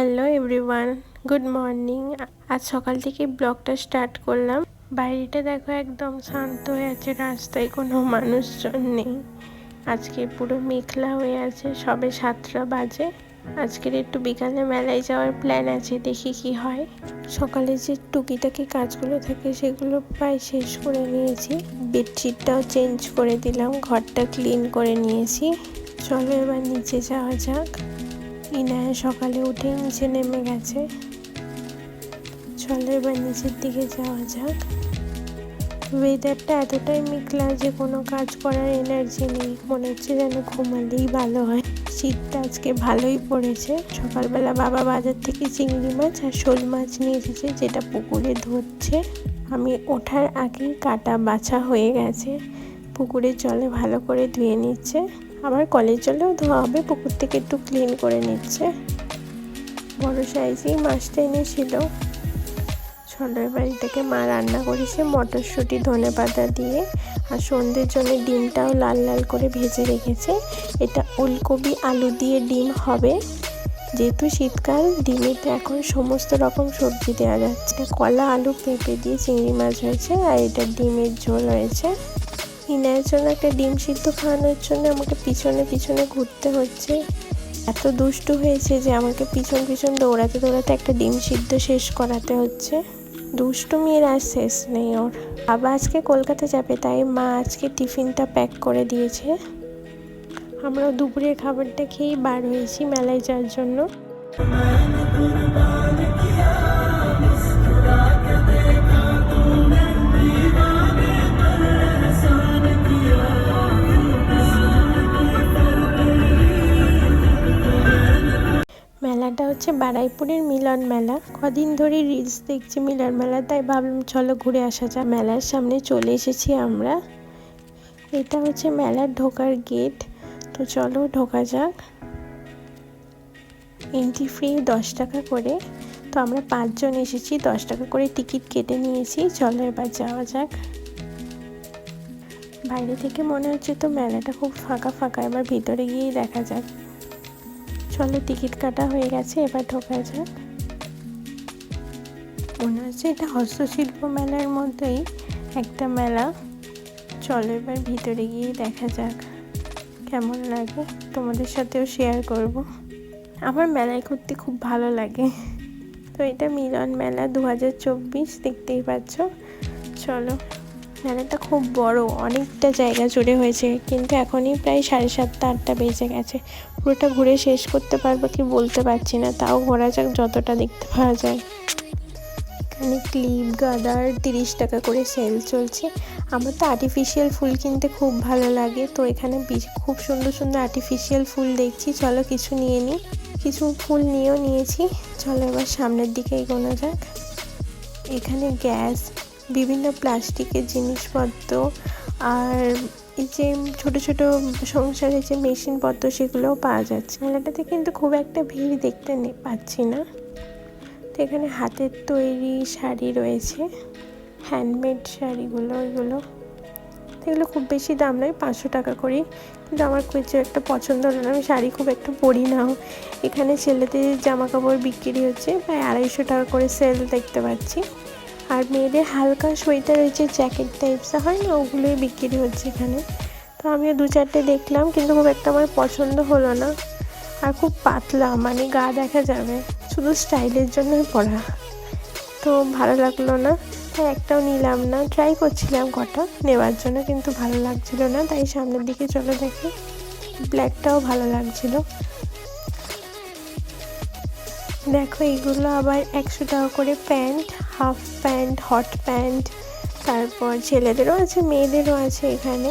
Hello everyone good morning আজ সকাল থেকে ব্লগটা স্টার্ট করলাম। বাইরেটা দেখো একদম শান্ত হয়ে আছে, রাস্তায় কোনো মানুষজন নেই। আজকে পুরো মেঘলা হয়ে আছে, সবে সাতটা বাজে। আজকের একটু বিকালে মেলায় যাওয়ার প্ল্যান আছে, দেখি কি হয়। সকালে যে টুকিটাকি কাজগুলো থাকে, সেগুলো প্রায় শেষ করে নিয়েছি। বেডশিটটাও চেঞ্জ করে দিলাম, ঘরটা ক্লিন করে নিয়েছি। চলো এবার নিচে যাওয়া যাক। ইনায়া সকালে উঠে নিচে নেমে গেছে। চলো এবার নিচের দিকে যাওয়া যাক। ওয়েদারটা এতটাই মেঘলা যে কোনো কাজ করার এনার্জি নেই। মনে হচ্ছে যেন ঘুমালেই ভালো হয়। শীতটা আজকে ভালোই পড়েছে। সকালবেলা বাবা বাজার থেকে চিংড়ি মাছ আর শোল মাছ নিয়ে এসেছে, যেটা পুকুরে ধরছে। আমি ওঠার আগেই কাটা বাছা হয়ে গেছে। পুকুরের জলে ভালো করে ধুয়ে নিচ্ছে। আবার জলেও ধোয়া হবে, পুকুর থেকে একটু ক্লিন করে নিচ্ছে। বড় সাইজেই মাছটা এনেছিল। বাড়ি থেকে মা রান্না করেছে মটরশুঁটি, ধনে পাতা দিয়ে। আর সন্ধ্যের জন্য ডিমটাও লাল লাল করে ভেজে রেখেছে। এটা ওলকপি, আলু দিয়ে ডিম হবে। যেহেতু শীতকাল ডিমেতে এখন সমস্ত রকম সবজি দেওয়া যাচ্ছে। কলা, আলু, পেঁপে দিয়ে চিংড়ি মাছ হয়েছে আর এটা ডিমের ঝোল হয়েছে। ইনায়ের জন্য একটা ডিম সিদ্ধ খাওয়ানোর জন্য আমাকে পিছনে পিছনে ঘুরতে হচ্ছে। এত দুষ্টু হয়েছে যে আমাকে পিছন পিছন দৌড়াতে দৌড়াতে একটা ডিম সিদ্ধ শেষ করাতে হচ্ছে। দুষ্টু মেয়ের আর শেষ নেই ওর। বাবা আজকে কলকাতা যাবে, তাই মা আজকে টিফিনটা প্যাক করে দিয়েছে। আমরা দুপুরের খাবারটা খেয়েই বার হয়েছি মেলায় যাওয়ার জন্য। হচ্ছে বারাইপুরের মিলন মেলা। কদিন ধরে রিলস দেখছি মিলন মেলা, তাই ভাবলাম চলো ঘুরে আসা যাক। মেলার সামনে চলে এসেছি আমরা। এটা হচ্ছে মেলার ঢোকার গেট তো চলো ঢোকা যাক। এন্ট্রি ফ্রি দশ টাকা করে। তো আমরা পাঁচজন এসেছি, দশ টাকা করে টিকিট কেটে নিয়েছি। চলো এবার যাওয়া যাক। বাইরে থেকে মনে হচ্ছে তো মেলাটা খুব ফাঁকা ফাঁকা, এবার ভিতরে গিয়েই দেখা যাক। চলো টিকিট কাটা হয়ে গেছে, এবার ঢোকা যাক। মনে হচ্ছে এটা হস্তশিল্প মেলার মধ্যেই একটা মেলা। চলো এবার ভিতরে গিয়ে দেখা যাক কেমন লাগে। তোমাদের সাথেও শেয়ার করব। আমার মেলায় ঘুরতে খুব ভালো লাগে। তো এটা মিলন মেলা দু হাজার চব্বিশ, দেখতেই পাচ্ছ। চলো মেলাটা খুব বড়, অনেকটা জায়গা জুড়ে হয়েছে, কিন্তু এখনই প্রায় সাড়ে সাতটা, আটটা বেজে গেছে। পুরোটা ঘুরে শেষ করতে পারব কি বলতে পারছি না, তাও ঘোরা যাক, যতটা দেখতে পাওয়া যায়। এখানে ক্লিপ গাদার তিরিশ টাকা করে সেল চলছে। আমার তো আর্টিফিশিয়াল ফুল কিনতে খুব ভালো লাগে, তো এখানে খুব সুন্দর সুন্দর আর্টিফিশিয়াল ফুল দেখছি। চলো কিছু নিয়ে নিই কিছু ফুল নিয়েও নিয়েছি। চলো এবার সামনের দিকে এগোনো যাক। এখানে গ্যাস বিভিন্ন প্লাস্টিকের জিনিসপত্র আর এই যে ছোট ছোট সংসারের যে মেশিনপত্র সেগুলোও পাওয়া যাচ্ছে। মেলাটাতে কিন্তু খুব একটা ভিড় দেখতে পাচ্ছি না। তো এখানে হাতের তৈরি শাড়ি রয়েছে হ্যান্ডমেড শাড়িগুলো ওইগুলো এগুলো খুব বেশি দাম নয়, পাঁচশো টাকা করেই। কিন্তু আমার কিছু একটা পছন্দ হলো না, আমি শাড়ি খুব একটা পরি নাও এখানে ছেলেদের জামা কাপড় বিক্রি হচ্ছে, প্রায় আড়াইশো টাকা করে সেল দেখতে পাচ্ছি। আর মেয়েদের হালকা সোয়েটার যে জ্যাকেট টাইপসে হয় না, ওগুলোই বিক্রি হচ্ছে এখানে। তো আমিও দু চারটে দেখলাম, কিন্তু খুব একটা আমার পছন্দ হলো না। আর খুব পাতলা মানে গা দেখা যাবে, শুধু স্টাইলের জন্যই পরা। তো ভালো লাগল না, তাই একটাও নিলাম না। ট্রাই করছিলাম কটা, নেওয়ার জন্য কিন্তু ভালো লাগছিল না, তাই সামনের দিকে চলে দেখি। ব্ল্যাকটাও ভালো লাগছিল। দেখো, এইগুলো আবার একশো টাকা করে pant, half pant, hot pant, তারপর ছেলেদেরও আছে, মেয়েদেরও আছে এখানে।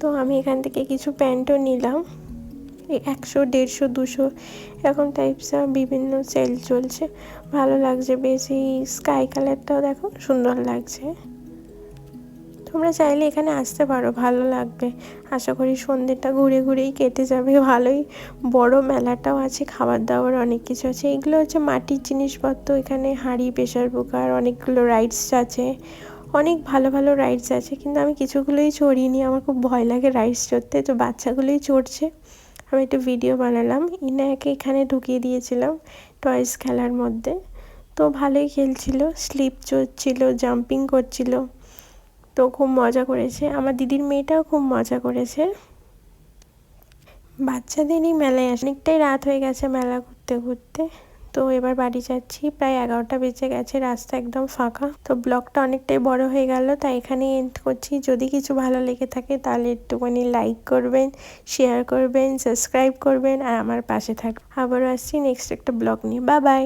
তো আমি এখান থেকে কিছু প্যান্টও নিলাম। একশো, দেড়শো, দুশো, এরকম টাইপস বিভিন্ন সেল চলছে। ভালো লাগছে, বেশি স্কাই কালারটাও দেখো, সুন্দর লাগছে। তোমরা চাইলে এখানে আসতে পারো, ভালো লাগবে। আশা করি সন্ধ্যেটা ঘুরে ঘুরেই কেটে যাবে, ভালোই। বড় মেলাটাও আছে, খাবার দাবার অনেক কিছু আছে। এগুলো হচ্ছে মাটির জিনিসপত্র, এখানে হাঁড়ি প্রেশার কুকার, অনেকগুলো রাইডস আছে। অনেক ভালো ভালো রাইডস আছে, কিন্তু আমি কিছুগুলোই চড়িনি। আমার খুব ভয় লাগে রাইডস চড়তে, তো বাচ্চাগুলোই চড়ছে। আমি একটু ভিডিও বানালাম ইনাকে এখানে ঢুকিয়ে দিয়েছিলাম টয়েস খেলার মধ্যে। তো ভালোই খেলছিল, স্লিপ চড়ছিল জাম্পিং করছিল। তো খুব মজা করেছে। আমার দিদির মেয়েটাও খুব মজা করেছে। বাচ্চাদেরই মেলায় আসে। অনেকটাই রাত হয়ে গেছে মেলা ঘুরতে ঘুরতে। তো এবার বাড়ি যাচ্ছি। প্রায় এগারোটা বেজে গেছে। রাস্তা একদম ফাঁকা। তো ব্লগটা অনেকটাই বড় হয়ে গেল। তাই এখানে এন্ড করছি। যদি কিছু ভালো লেগে থাকে তাহলে একটুখানি লাইক করবেন শেয়ার করবেন সাবস্ক্রাইব করবেন আর আমার পাশে থাকবেন আবারও আসছি নেক্সট একটা ব্লগ নিয়ে। বা বাই